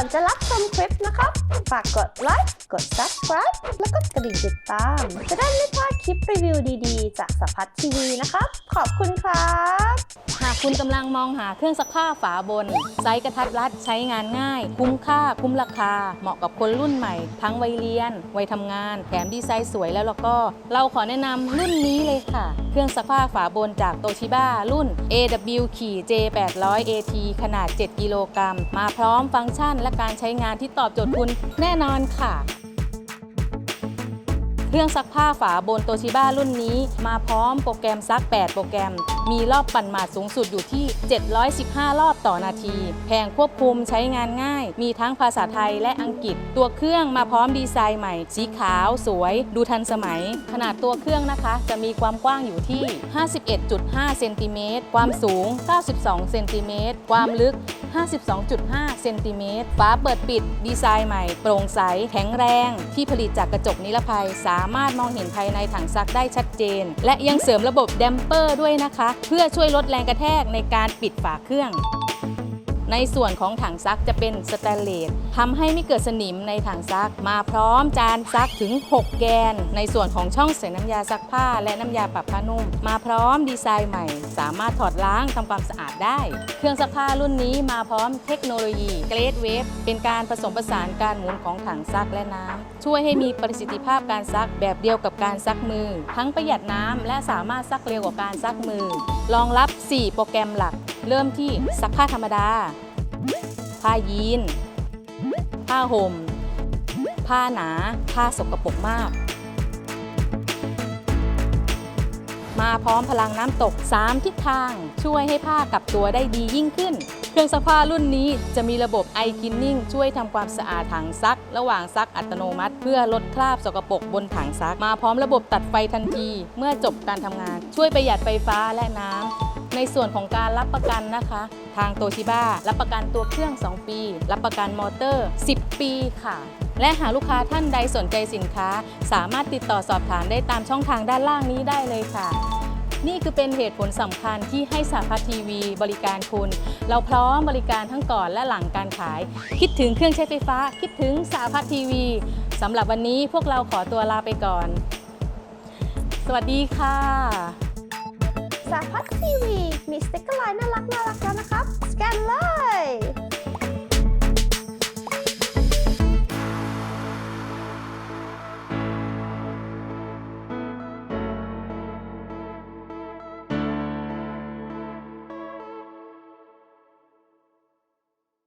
อนจะรับชมคลิปนะครับ ฝากกดไลค์ กด subscribe แล้วก็กระดิ่งติดตาม จะได้ไม่พลาด ลิปรีวิวดีๆ จากสัพัททีวีนะครับ ขอบคุณครับ หากคุณกำลังมองหาเครื่องซักผ้าฝาบน ไซส์กระทัดรัดใช้งานง่าย คุ้มค่า คุ้มราคา เหมาะกับคนรุ่นใหม่ ทั้งวัยเรียน วัยทำงาน แถมดีไซน์สวยแล้วแล้วก็ เราขอแนะนำรุ่นนี้เลยค่ะ เครื่องซักผ้าฝาบนจากโตชิบ้ารุ่น AW J 800 AT ขนาด 7 กิโลกรัม มาพร้อมฟังก์ชันและการใช้งานที่ตอบโจทย์คุณแน่นอนค่ะ เครื่องซักผ้าฝาบนโตชิบ้ารุ่นนี้ มาพร้อมโปรแกรมซัก 8 โปรแกรม มีรอบปั่นหมาดสูงสุดอยู่ที่ 715 รอบต่อนาทีแผงควบคุมใช้งานง่าย มีทั้งภาษาไทยและอังกฤษ ตัวเครื่องมาพร้อมดีไซน์ใหม่ สีขาว สวย ดูทันสมัย ขนาดตัวเครื่องนะคะ จะมีความกว้างอยู่ที่ 51.5 เซนติเมตร ความสูง 92 เซนติเมตร ความลึก 52.5 เซนติเมตรฝาเปิดปิด ดีไซน์ใหม่ โปร่งใส แข็งแรง ที่ผลิตจากกระจกนิรภัย สามารถมองเห็นภายในถังซักได้ชัดเจน และยังเสริมระบบแดมเปอร์ด้วยนะคะ เพื่อช่วยลดแรงกระแทกในการปิดฝาเครื่อง ในส่วนของถังซักจะเป็นสแตนเลสทำให้ไม่เกิดสนิมในถังซัก มาพร้อมจานซักถึง 6 แกน ในส่วนของช่องใส่น้ำยาซักผ้า และน้ำยาปรับผ้านุ่ม มาพร้อมดีไซน์ใหม่ สามารถถอดล้างทำความสะอาดได้ เครื่องซักผ้ารุ่นนี้มาพร้อมเทคโนโลยีเกรดเวฟเป็นการผสมผสานการหมุนของถังซักและน้ำช่วยให้มีประสิทธิภาพการซักแบบเดียวกับการซักมือ ทั้งประหยัดน้ำและสามารถซักเร็วกว่าการซักมือ รองรับ 4 โปรแกรมหลัก เริ่มที่ซักผ้าธรรมดา ผ้ายีน ผ้าห่ม ผ้าหนา ผ้าสกปรกมาก มาพร้อมพลังน้ำตก 3 ทิศทางช่วยให้ผ้ากลับตัวได้ดียิ่งขึ้น เครื่องซักผ้ารุ่นนี้จะมีระบบ i cleaning ช่วยทำความสะอาดถังซัก ระหว่างซักอัตโนมัติ เพื่อลดคราบสกปรกบนถังซัก มาพร้อมระบบตัดไฟทันที เมื่อจบการทำงาน ช่วยประหยัดไฟฟ้าและน้ำ ในส่วนของการรับประกันนะคะ ทางโตชิบ้ารับประกันตัวเครื่อง 2 ปี รับประกันมอเตอร์ 10 ปีค่ะ และหากลูกค้าท่านใดสนใจสินค้า สามารถติดต่อสอบถามได้ตามช่องทางด้านล่างนี้ได้เลยค่ะ นี่คือเป็นเหตุผลสำคัญที่ให้สาพัฒทีวีบริการคุณ เราพร้อมบริการทั้งก่อนและหลังการขาย คิดถึงเครื่องใช้ไฟฟ้า คิดถึงสาพัฒทีวีสำหรับวันนี้พวกเราขอตัวลาไปก่อน สวัสดีค่ะ สาพัททีวี มีสติ๊กเกอร์ไลน์น่ารักน่ารักแล้วนะครับสแกนเลย